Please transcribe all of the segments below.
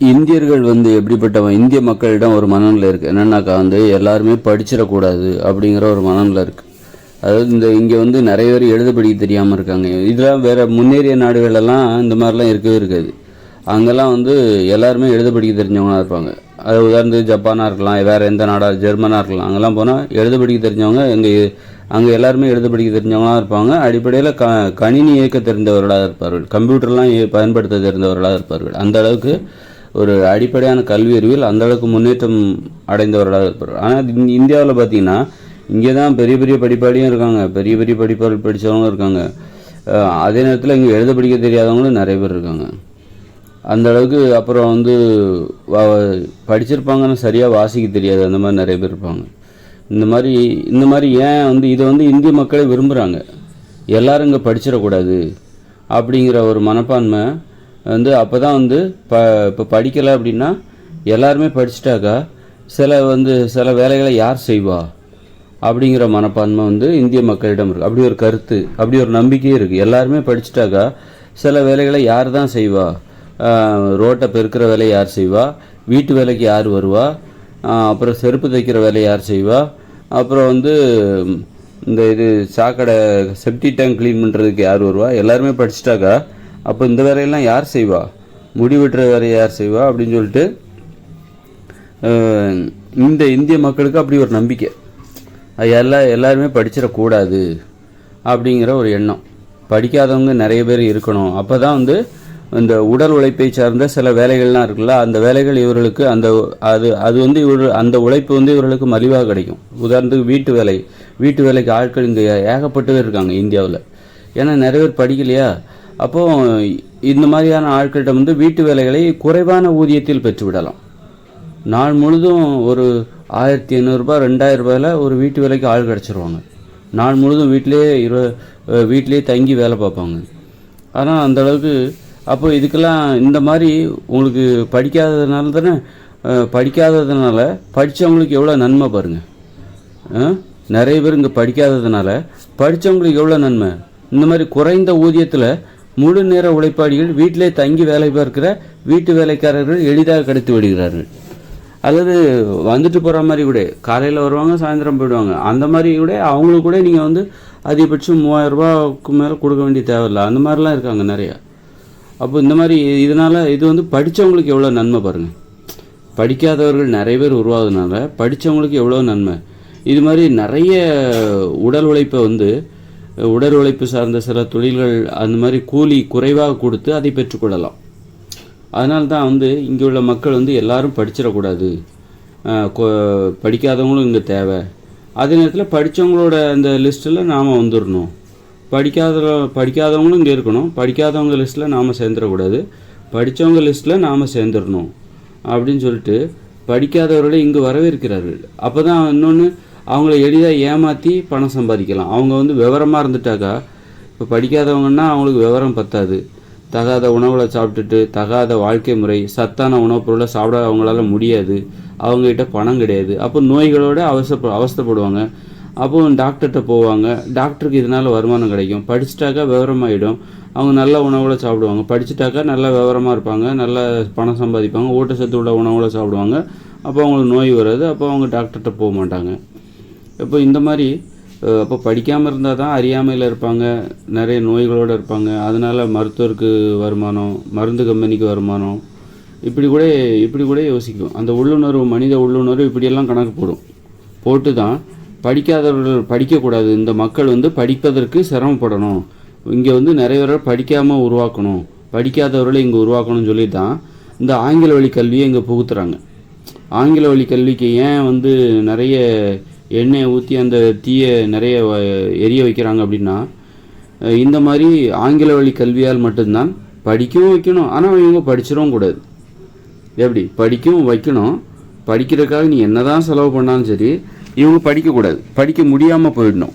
இந்தியர்கள் வந்து எப்படிப்பட்டவன்? இந்திய மக்களிடம் ஒரு மனநிலை இருக்குது என்னென்னாக்கா வந்து எல்லாருமே படிச்சிடக்கூடாது அப்படிங்கிற ஒரு மனநிலை இருக்குது அதாவது இந்த இங்கே வந்து நிறைய பேர் எழுத படிக்க தெரியாமல் இருக்காங்க. இதெல்லாம் வேறு முன்னேறிய நாடுகளெல்லாம் இந்த மாதிரிலாம் இருக்கவே இருக்காது. அங்கெல்லாம் வந்து எல்லாருமே எழுத படிக்க தெரிஞ்சவங்களா இருப்பாங்க. அது உதாரணத்துக்கு ஜப்பானாக இருக்கலாம் வேறு எந்த நாடாக ஜெர்மனாக இருக்கலாம். அங்கெல்லாம் போனால் எழுத படிக்க தெரிஞ்சவங்க எங்கே அங்கே எல்லாருமே எழுத படிக்க தெரிஞ்சவங்களாக இருப்பாங்க. அடிப்படையில் க கணினி இயக்க தெரிந்தவர்களாக இருப்பார்கள். கம்ப்யூட்டர்லாம் பயன்படுத்த தெரிந்தவர்களாக இருப்பார்கள். அந்த அளவுக்கு ஒரு அடிப்படையான கல்வி அறிவில் அந்த அளவுக்கு முன்னேற்றம் அடைந்தவர்களாக இருப்பார். ஆனால் இந்தியாவில் பார்த்தீங்கன்னா இங்கே தான் பெரிய பெரிய படிப்பாளியும் இருக்காங்க. பெரிய பெரிய படிப்பாளர் படித்தவங்களும் இருக்காங்க. அதே நேரத்தில் இங்கே எழுத படிக்க தெரியாதவங்களும் நிறைய பேர் இருக்காங்க. அந்த அளவுக்கு அப்புறம் வந்து படிச்சிருப்பாங்கன்னு சரியாக வாசிக்க தெரியாது. அந்த மாதிரி நிறைய பேர் இருப்பாங்க. இந்த மாதிரி இந்த மாதிரி ஏன் வந்து இதை வந்து இந்திய மக்களே விரும்புகிறாங்க எல்லாரும் இங்கே படிச்சிடக்கூடாது. அப்படிங்கிற ஒரு மனப்பான்மை வந்து அப்போ தான் வந்து ப இப்போ படிக்கலை அப்படின்னா எல்லாருமே படிச்சிட்டாக்கா சில வந்து சில வேலைகளை யார் செய்வா? அப்படிங்கிற மனப்பான்மை வந்து இந்திய மக்களிடம் இருக்குது அப்படி ஒரு கருத்து அப்படி ஒரு நம்பிக்கையே இருக்குது எல்லாருமே படிச்சிட்டாக்கா சில வேலைகளை யார் தான் செய்வா? ரோட்டை பெருக்கிற வேலையை யார் செய்வா? வீட்டு வேலைக்கு யார் வருவா? அப்புறம் செருப்பு தைக்கிற வேலையை யார் செய்வா? அப்புறம் வந்து இந்த இது சாக்கடை செப்டி டேங்க் க்ளீன் பண்ணுறதுக்கு யார் வருவா? எல்லாருமே படிச்சிட்டாக்கா அப்போ இந்த வேலையெல்லாம் யார் செய்வா? முடி வெட்டுற வேலையை யார் செய்வா? அப்படின்னு சொல்லிட்டு இந்த இந்திய மக்களுக்கு அப்படி ஒரு நம்பிக்கை. எல்லா எல்லாருமே படிச்சிடக்கூடாது அப்படிங்கிற ஒரு எண்ணம். படிக்காதவங்க நிறைய பேர் இருக்கணும். அப்போ தான் வந்து இந்த உடல் உழைப்பை சார்ந்த சில வேலைகள்லாம் இருக்குல்ல அந்த வேலைகள் இவர்களுக்கு அந்த அது அது வந்து இவர் அந்த உழைப்பு வந்து இவர்களுக்கு மலிவாக கிடைக்கும். உதாரணத்துக்கு வீட்டு வேலை. வீட்டு வேலைக்கு ஆட்கள் இங்கே ஏகப்பட்டு இருக்காங்க இந்தியாவில். ஏன்னா நிறைய பேர் படிக்கலையா? அப்போது இந்த மாதிரியான ஆட்கள்கிட்ட வந்து வீட்டு வேலைகளை குறைவான ஊதியத்தில் பெற்றுவிடலாம். நாள் முழுதும் ஒரு ஆயிரத்தி ஐநூறுரூபா ரெண்டாயிரம் ரூபாயில் ஒரு வீட்டு வேலைக்கு ஆள் கிடச்சிருவாங்க. நாள் முழுதும் வீட்டிலேயே இரு வீட்டிலே வீட்டிலேயே தங்கி வேலை பார்ப்பாங்க. ஆனால் அந்த அளவுக்கு அப்போ இதுக்கெல்லாம் இந்த மாதிரி உங்களுக்கு படிக்காததுனால தானே படிக்காததுனால படித்தவங்களுக்கு எவ்வளோ நன்மை பாருங்கள் நிறைய பேர் இங்கே படிக்காததுனால படித்தவங்களுக்கு எவ்வளோ நன்மை. இந்த மாதிரி குறைந்த ஊதியத்தில் முழு நேர உழைப்பாளிகள் வீட்டிலே தங்கி வேலை பார்க்கிற வீட்டு வேலைக்காரர்கள் எளிதாக கிடைத்து விடுகிறார்கள். அல்லது வந்துட்டு போகிற மாதிரி கூட காலையில் வருவாங்க சாயந்தரம் போயிடுவாங்க. அந்த மாதிரி கூட அவங்களுக்கு கூட நீங்கள் வந்து அதிகபட்சம் மூவாயிரம் மேலே கொடுக்க வேண்டிய தேவையில்லை. அந்த மாதிரிலாம் இருக்காங்க நிறையா. அப்போ இந்த மாதிரி இதனால் இது வந்து படித்தவங்களுக்கு எவ்வளோ நன்மை பாருங்கள் படிக்காதவர்கள் நிறைய பேர் உருவாகுதுனால படித்தவங்களுக்கு எவ்வளோ நன்மை. இது மாதிரி நிறைய உடல் உழைப்பை வந்து உடல் உழைப்பு சார்ந்த சில தொழில்கள் அந்த மாதிரி கூலி குறைவாக கொடுத்து அதை பெற்றுக்கொள்ளலாம். அதனால தான் வந்து இங்கே உள்ள மக்கள் வந்து எல்லாரும் படிச்சிடக்கூடாது. படிக்காதவங்களும் இங்கே தேவை. அதே நேரத்தில் படித்தவங்களோட அந்த லிஸ்ட்டில் நாம் வந்துடணும். படிக்காத படிக்காதவங்களும் இங்கே இருக்கணும். படிக்காதவங்க லிஸ்ட்டில் நாம் சேர்ந்துடக்கூடாது. படித்தவங்க லிஸ்ட்டில் நாம் சேர்ந்துடணும். அப்படின்னு சொல்லிட்டு படிக்காதவர்களை இங்கே வரவேற்கிறார்கள். அப்போ தான் இன்னொன்று அவங்கள எளிதாக ஏமாற்றி பணம் சம்பாதிக்கலாம். அவங்க வந்து விவரமாக இருந்துட்டாக்கா இப்போ படிக்காதவங்கன்னா அவங்களுக்கு விவரம் பத்தாது. தகாத உணவுகளை சாப்பிட்டுட்டு தகாத வாழ்க்கை முறை சத்தான உணவுப் பொருளை சாப்பிட அவங்களால முடியாது. அவங்ககிட்ட பணம் கிடையாது. அப்போ நோய்களோட அவசப்ப அவஸ்தைப்படுவாங்க. அப்போ டாக்டர்கிட்ட போவாங்க. டாக்டருக்கு இதனால் வருமானம் கிடைக்கும். படிச்சுட்டாக்கா விவரமாயிடும். அவங்க நல்ல உணவுகளை சாப்பிடுவாங்க. படிச்சுட்டாக்கா நல்ல விவரமாக இருப்பாங்க. நல்ல பணம் சம்பாதிப்பாங்க. ஊட்டச்சத்து உள்ள உணவுகளை சாப்பிடுவாங்க. அப்போ அவங்களுக்கு நோய் வராது. அப்போ அவங்க டாக்டர்கிட்ட போக மாட்டாங்க. இப்போ இந்த மாதிரி அப்போ படிக்காமல் இருந்தால் தான் அறியாமையில் இருப்பாங்க நிறைய நோய்களோடு இருப்பாங்க. அதனால் மருத்துவருக்கு வருமானம் மருந்து கம்பெனிக்கு வருமானம். இப்படி கூட இப்படி கூட யோசிக்கும். அந்த உள்ளுணர்வு மனித உள்ளுணர்வு இப்படியெல்லாம் கணக்கு போடும். போட்டு தான் படிக்காதவர்கள் படிக்கக்கூடாது. இந்த மக்கள் வந்து படிப்பதற்கு சிரமப்படணும். இங்கே வந்து நிறைய பேர் படிக்காமல் உருவாக்கணும். படிக்காதவர்களை இங்கே உருவாக்கணும்னு சொல்லி தான் இந்த ஆங்கில வழி கல்வியை இங்கே புகுத்துறாங்க. ஆங்கில வழி கல்விக்கு ஏன் வந்து நிறைய எண்ணெயை ஊற்றி அந்த தீயை நிறைய எரிய வைக்கிறாங்க அப்படின்னா இந்த மாதிரி ஆங்கில வழி கல்வியால் மட்டும்தான் படிக்கவும் வைக்கணும். ஆனால் இவங்க படிச்சிடவும் கூடாது. எப்படி? படிக்கவும் வைக்கணும். படிக்கிறதுக்காக நீ என்னதான் செலவு பண்ணாலும் சரி இவங்க படிக்கக்கூடாது படிக்க முடியாமல் போயிடணும்.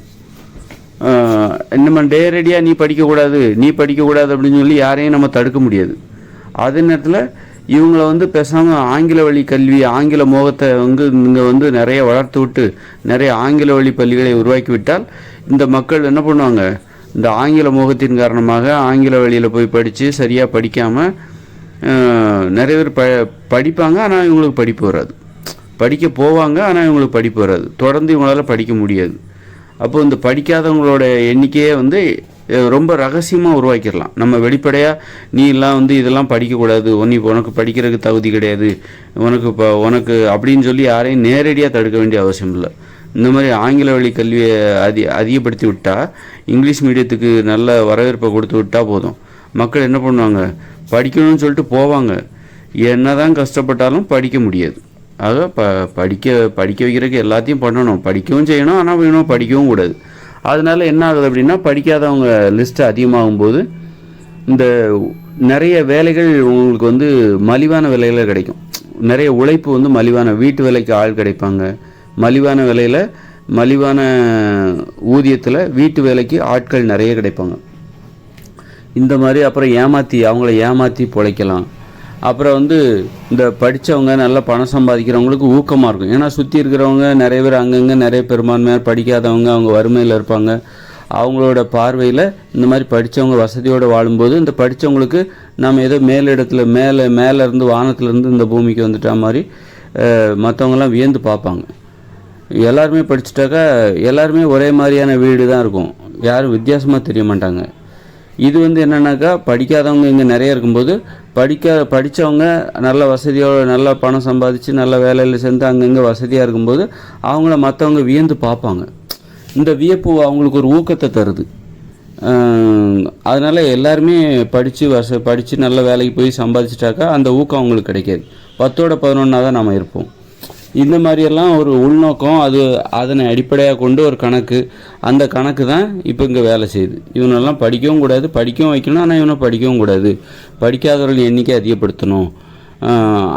என்னம்மா நம்ம நேரடியாக நீ படிக்கக்கூடாது நீ படிக்கக்கூடாது அப்படின்னு சொல்லி யாரையும் நம்ம தடுக்க முடியாது. அதே நேரத்தில் இவங்கள வந்து பேசாமல் ஆங்கில வழி கல்வி ஆங்கில மோகத்தை வந்து இங்கே வந்து நிறைய வளர்த்து விட்டு நிறைய ஆங்கில வழி பள்ளிகளை உருவாக்கி விட்டால் இந்த மக்கள் என்ன பண்ணுவாங்க? இந்த ஆங்கில மோகத்தின் காரணமாக ஆங்கில வழியில் போய் படித்து சரியாக படிக்காமல் நிறைய பேர் ப படிப்பாங்க ஆனால் இவங்களுக்கு படிப்பு வராது. படிக்க போவாங்க ஆனால் இவங்களுக்கு படிப்பு வராது. தொடர்ந்து இவங்களால் படிக்க முடியாது. அப்போது இந்த படிக்காதவங்களோட எண்ணிக்கையே வந்து ரொம்ப ரகசியமாக உருவாக்கிடலாம். நம்ம வெளிப்படையாக நீ எல்லாம் வந்து இதெல்லாம் படிக்கக்கூடாது. நீ உனக்கு படிக்கிறதுக்கு தகுதி கிடையாது. உனக்கு இப்போ உனக்கு அப்படின்னு சொல்லி யாரையும் நேரடியாக தடுக்க வேண்டிய அவசியம் இல்லை. இந்த மாதிரி ஆங்கில வழி கல்வியை அதி அதிகப்படுத்தி விட்டால் இங்கிலீஷ் மீடியத்துக்கு நல்ல வரவேற்பை கொடுத்து விட்டால் போதும். மக்கள் என்ன பண்ணுவாங்க? படிக்கணும்னு சொல்லிட்டு போவாங்க. என்னதான் கஷ்டப்பட்டாலும் படிக்க முடியாது. ஆக ப படிக்க படிக்க வைக்கிறதுக்கு எல்லாத்தையும் பண்ணணும். படிக்கவும் செய்யணும். ஆனால் வேணும் படிக்கவும் கூடாது. அதனால என்ன ஆகுது அப்படின்னா படிக்காதவங்க லிஸ்ட்டு அதிகமாகும் போது இந்த நிறைய வேலைகள் உங்களுக்கு வந்து மலிவான விலையில் கிடைக்கும். நிறைய உழைப்பு வந்து மலிவான வீட்டு வேலைக்கு ஆள் கிடைப்பாங்க. மலிவான விலையில் மலிவான ஊதியத்தில் வீட்டு வேலைக்கு ஆட்கள் நிறைய கிடைப்பாங்க. இந்த மாதிரி அப்புறம் ஏமாற்றி அவங்கள ஏமாற்றி பிழைக்கலாம். அப்புறம் வந்து இந்த படித்தவங்க நல்லா பணம் சம்பாதிக்கிறவங்களுக்கு ஊக்கமாக இருக்கும். ஏன்னா சுற்றி இருக்கிறவங்க நிறைய பேர் அங்கங்கே நிறைய பெரும்பான்மையாக படிக்காதவங்க அவங்க வறுமையில் இருப்பாங்க. அவங்களோட பார்வையில் இந்த மாதிரி படித்தவங்க வசதியோடு வாழும்போது இந்த படித்தவங்களுக்கு நம்ம ஏதோ மேலிடத்தில் மேலே மேலே இருந்து வானத்துலேருந்து இந்த பூமிக்கு வந்துட்டா மாதிரி மற்றவங்கெல்லாம் வியந்து பார்ப்பாங்க. எல்லாருமே படிச்சுட்டாக்கா எல்லாருமே ஒரே மாதிரியான வீடு தான் இருக்கும். யாரும் வித்தியாசமாக தெரிய மாட்டாங்க. இது வந்து என்னன்னாக்கா படிக்காதவங்க இங்கே நிறைய இருக்கும்போது படிக்க படித்தவங்க நல்ல வசதியோட நல்லா பணம் சம்பாதிச்சு நல்ல வேலையில் சேர்ந்து அங்கங்கே வசதியாக இருக்கும்போது அவங்கள மற்றவங்க வியந்து பார்ப்பாங்க. இந்த வியப்பு அவங்களுக்கு ஒரு ஊக்கத்தை தருது. அதனால் எல்லாருமே படித்து வச படித்து நல்ல வேலைக்கு போய் சம்பாதிச்சிட்டாக்கா அந்த ஊக்கம் அவங்களுக்கு கிடைக்காது. பத்தோட பதினொன்றா தான் நம்ம இருப்போம். இந்த மாதிரியெல்லாம் ஒரு உள்நோக்கம் அது அதனை அடிப்படையாக கொண்டு ஒரு கணக்கு. அந்த கணக்கு தான் இப்போ இங்கே வேலை செய்யுது. இவனெல்லாம் படிக்கவும் கூடாது படிக்கவும் வைக்கணும் ஆனால் இவனை படிக்கவும் கூடாது. படிக்காதவர்கள் எண்ணிக்கை அதிகப்படுத்தணும்.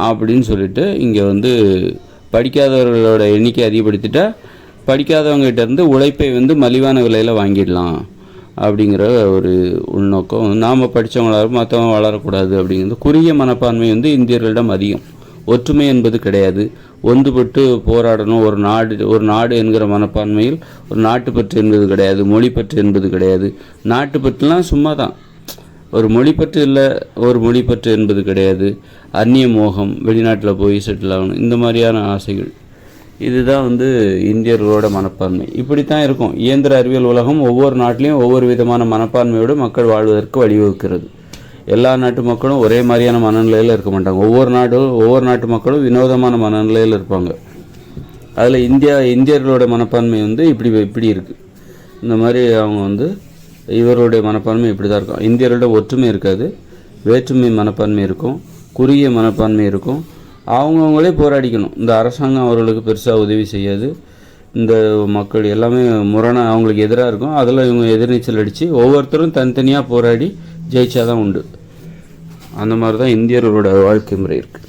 அப்படின்னு சொல்லிட்டு இங்கே வந்து படிக்காதவர்களோட எண்ணிக்கை அதிகப்படுத்திட்டா படிக்காதவங்ககிட்டருந்து உழைப்பை வந்து மலிவான விலையில் வாங்கிடலாம் அப்படிங்கிற ஒரு உள்நோக்கம். நாம் படித்தவங்களாலும் மற்றவங்க வளரக்கூடாது அப்படிங்கிறது குறுகிய மனப்பான்மை வந்து இந்தியர்களிடம் அதிகம். ஒற்றுமை என்பது கிடையாது. ஒன்றுபட்டு போராடணும். ஒரு நாடு ஒரு நாடு என்கிற மனப்பான்மையில் ஒரு நாட்டுப்பற்று என்பது கிடையாது. மொழிப்பற்று என்பது கிடையாது. நாட்டுப்பற்றுலாம் சும்மா தான் ஒரு மொழிப்பற்று இல்லை ஒரு மொழிப்பற்று என்பது கிடையாது. அந்நிய மோகம் வெளிநாட்டில் போய் செட்டில் ஆகணும். இந்த மாதிரியான ஆசைகள். இதுதான் வந்து இந்தியர்களோட மனப்பான்மை. இப்படி தான் இருக்கும். இயந்திர அறிவியல் உலகம் ஒவ்வொரு நாட்டிலையும் ஒவ்வொரு விதமான மனப்பான்மையோடு மக்கள் வாழ்வதற்கு வழிவகுக்கிறது. எல்லா நாட்டு மக்களும் ஒரே மாதிரியான மனநிலையில் இருக்க மாட்டாங்க. ஒவ்வொரு நாடும் ஒவ்வொரு நாட்டு மக்களும் வினோதமான மனநிலையில் இருப்பாங்க. அதில் இந்தியா இந்தியர்களோட மனப்பான்மை வந்து இப்படி இப்படி இருக்குது இந்த மாதிரி அவங்க வந்து இவருடைய மனப்பான்மை இப்படி தான் இருக்கும். இந்தியர்களோட ஒற்றுமை இருக்காது. வேற்றுமை மனப்பான்மை இருக்கும். குறுகிய மனப்பான்மை இருக்கும். அவங்கவுங்களே போராடிக்கணும். இந்த அரசாங்கம் அவர்களுக்கு பெருசாக உதவி செய்யாது. இந்த மக்கள் எல்லாமே முரணா அவங்களுக்கு எதிராக இருக்கும். அதில் இவங்க எதிர்நீச்சல் அடித்து ஒவ்வொருத்தரும் தனித்தனியாக போராடி ஜெயிச்சாதான் உண்டு. அந்த மாதிரி தான் இந்தியர்களோட வாழ்க்கை முறை இருக்குது